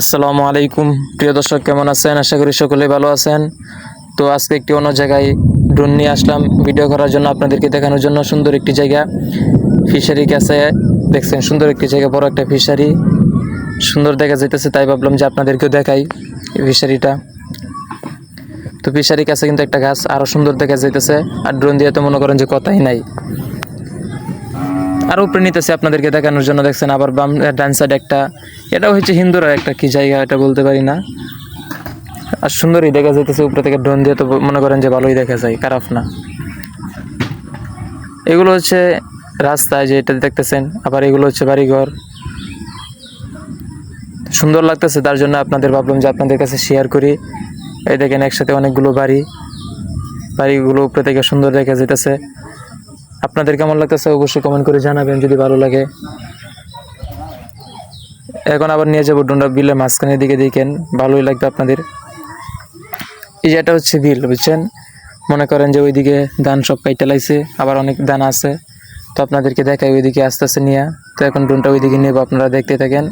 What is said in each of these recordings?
আসসালামু আলাইকুম। প্রিয় দর্শক, কেমন আছেন? আশা করি সকলে ভালো আছেন। তো আজকে একটি অন্য জায়গায় ড্রোন নিয়ে আসলাম। ভিডিও করার জন্য আপনাদেরকে দেখানোর জন্য সুন্দর একটি জায়গা। ফিশারি কাছে দেখছেন, সুন্দর একটি জায়গা, বড় একটা ফিশারি সুন্দর দেখা যাইতেছে, তাই ভাবলাম যে আপনাদেরকেও দেখাই ফিশারিটা তো ফিশারি কাছে কিন্তু একটা গাছ আরও সুন্দর দেখা যাইতেছে। আর ড্রোন দিয়ে তো মনে করেন যে কথাই নাই। আরও উপরে নিতেছে আপনাদেরকে দেখানোর জন্য, দেখছেন আবার বাম ডান সাইড একটা, এটাও হচ্ছে হিন্দুরা একটা কি জায়গা, এটা বলতে পারি না। আর সুন্দরই দেখা যাইতেছে, উপরে থেকে ড্রোন দিয়ে তো মনে করেন যে ভালোই দেখা যায়, খারাপ না। এগুলো হচ্ছে রাস্তায় যে এটা দেখতেছেন, আবার এগুলো হচ্ছে বাড়িঘর। সুন্দর লাগতেছে, তার জন্য আপনাদের ভাবলাম যে আপনাদের কাছে শেয়ার করি। এই দেখেন একসাথে অনেকগুলো বাড়ি, বাড়িগুলো উপরে থেকে সুন্দর দেখা যেতেছে আপনাদের কেমন লাগতেছে? অবশ্যই কমেন্ট করে জানাবেন, যদি ভালো লাগে। এখন আবার নিয়ে যাব ডোন্ডা বিলের মাঝখানের দিকে দেখেন, ভালোই লাগবে আপনাদের। এই যে এটা হচ্ছে বিল, বুঝছেন? মনে করেন যে ওইদিকে ধান সব কাইটে লাগছে, আবার অনেক ধান আছে। তো আপনাদেরকে দেখাই, ওইদিকে আস্তে আস্তে নিয়ে। তো এখন ড্রোনটা ওইদিকে নেব আপনারা দেখতে থাকেন।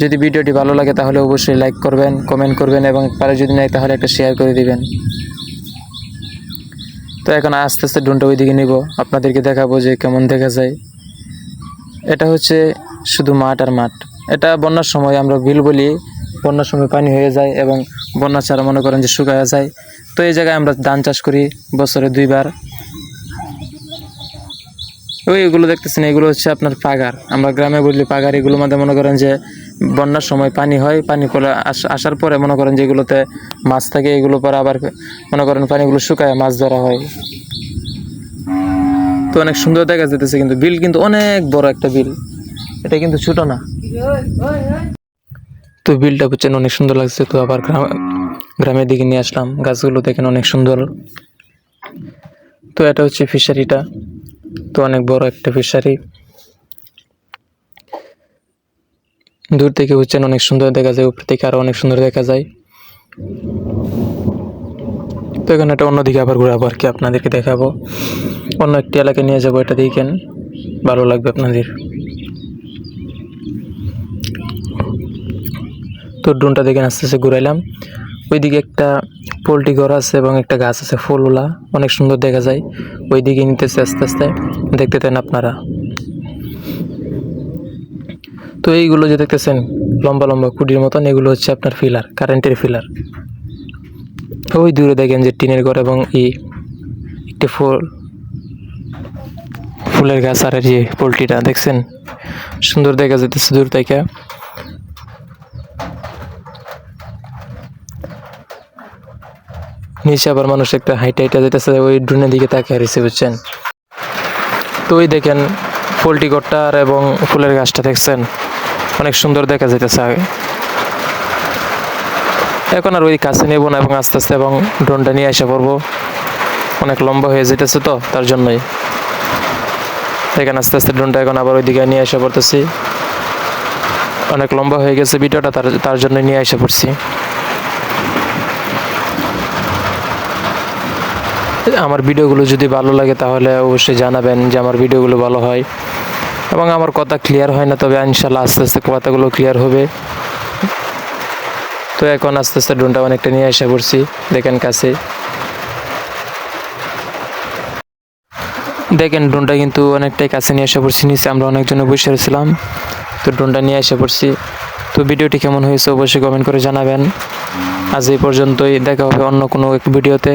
যদি ভিডিওটি ভালো লাগে তাহলে অবশ্যই লাইক করবেন কমেন্ট করবেন, এবং পারে যদি নেয় তাহলে একটা শেয়ার করে দিবেন। তো এখন আস্তে আস্তে ড্রোনটা ওইদিকে নিব। আপনাদেরকে দেখাবো যে কেমন দেখা যায়। এটা হচ্ছে শুধু মাঠ আর মাঠ। এটা বন্যার সময় আমরা বিল বলি, বন্যার সময় পানি হয়ে যায় এবং বন্যা ছাড়া মনে করেন যে শুকায় যায়। তো এই জায়গায় আমরা ধান চাষ করি, বছরে দুইবার। ওই এগুলো দেখতেছেন, এগুলো হচ্ছে আপনার পাগার। আমরা গ্রামে বললি পাগার এগুলোর মধ্যে মনে করেন যে বন্যার সময় পানি হয়, পানি পরে আস- আসার পরে মনে করেন যে এগুলোতে মাছ থাকে, এগুলো পরে আবার মনে করেন পানিগুলো শুকায়, মাছ ধরা হয়। তো অনেক সুন্দর দেখা যেতেছে কিন্তু, বিল কিন্তু অনেক বড় একটা বিল। এটা কিন্তু ছোট না। তো বিলটা বুঝছেন অনেক সুন্দর লাগছে, তো আবার গ্রাম, গ্রামের দিকে নিয়ে আসলাম। গাছগুলো দেখেন অনেক সুন্দর। তো এটা হচ্ছে ফিশারিটা তো অনেক বড় একটা ফিশারি দূর থেকে হচ্ছেন অনেক সুন্দর দেখা যায়, উপর থেকে আরও অনেক সুন্দর দেখা যায়। তো এখানে একটা অন্যদিকে আবার ঘুরাবো আর কি, আপনাদেরকে দেখাবো। অন্য একটি এলাকায় নিয়ে যাব এটা দেখেন ভালো লাগবে আপনাদের। তো ড্রোনটা দেখেন আস্তে আস্তে ঘুরাইলাম। ওইদিকে একটা পোলট্রি ঘর আছে এবং একটা গাছ আছে ফুলওলা অনেক সুন্দর দেখা যায়। ওইদিকে নিতেছে আস্তে আস্তে। দেখতে দেন আপনারা। তো এইগুলো যে দেখতেছেন, লম্বা লম্বা কুটির মতন, এগুলো হচ্ছে আপনার ফিলার, কারেন্টের ফিলার। ওই দূরে দেখেন যে টিনের ঘর এবং ই একটি ফুল, ফুলের গাছ আর এই যে পোলট্রিটা, দেখছেন? সুন্দর দেখা যেতেছে দূর থেকে। নিচে আবার মানুষ একটা হাইটা হাইটা যেতেছে ওই ড্রোনের দিকে তাকিয়ে রয়েছে, বুঝছেন? তো ওই দেখেন, পোলট্রি ঘরটা আর এবং ফুলের গাছটা দেখছেন, অনেক সুন্দর দেখা যেতেছে আগে। এখন আর ওই কাছে নেব না এবং আস্তে আস্তে এবং ড্রোনটা নিয়ে এসে পড়ব। অনেক লম্বা হয়ে যেতেছে তো, তার জন্যই। দেখেন, আস্তে আস্তে ড্রোনটা এখন আবার ওইদিকে নিয়ে এসে পড়তেছি। অনেক লম্বা হয়ে গেছে ভিডিওটা, তার তার জন্য নিয়ে এসে পড়ছি। আমার ভিডিওগুলো যদি ভালো লাগে তাহলে অবশ্যই জানাবেন যে আমার ভিডিওগুলো ভালো হয় এবং আমার কথা ক্লিয়ার হয় না, তবে ইনশাল্লাহ আস্তে আস্তে কথাগুলো ক্লিয়ার হবে। তো এখন আস্তে আস্তে ড্রোনটা অনেকটা নিয়ে আসা পড়ছি, দেখেন কাছে। দেখেন ড্রোনটা কিন্তু অনেকটাই কাছে নিয়ে আসা পড়ছি, নিচে আমরা অনেকজনে বসে রয়েছিলাম, তো ড্রোনটা নিয়ে আসা পড়ছি। তো ভিডিওটি কেমন হয়েছে অবশ্যই কমেন্ট করে জানাবেন। আজ এই পর্যন্তই, দেখা হবে অন্য কোনো এক ভিডিওতে।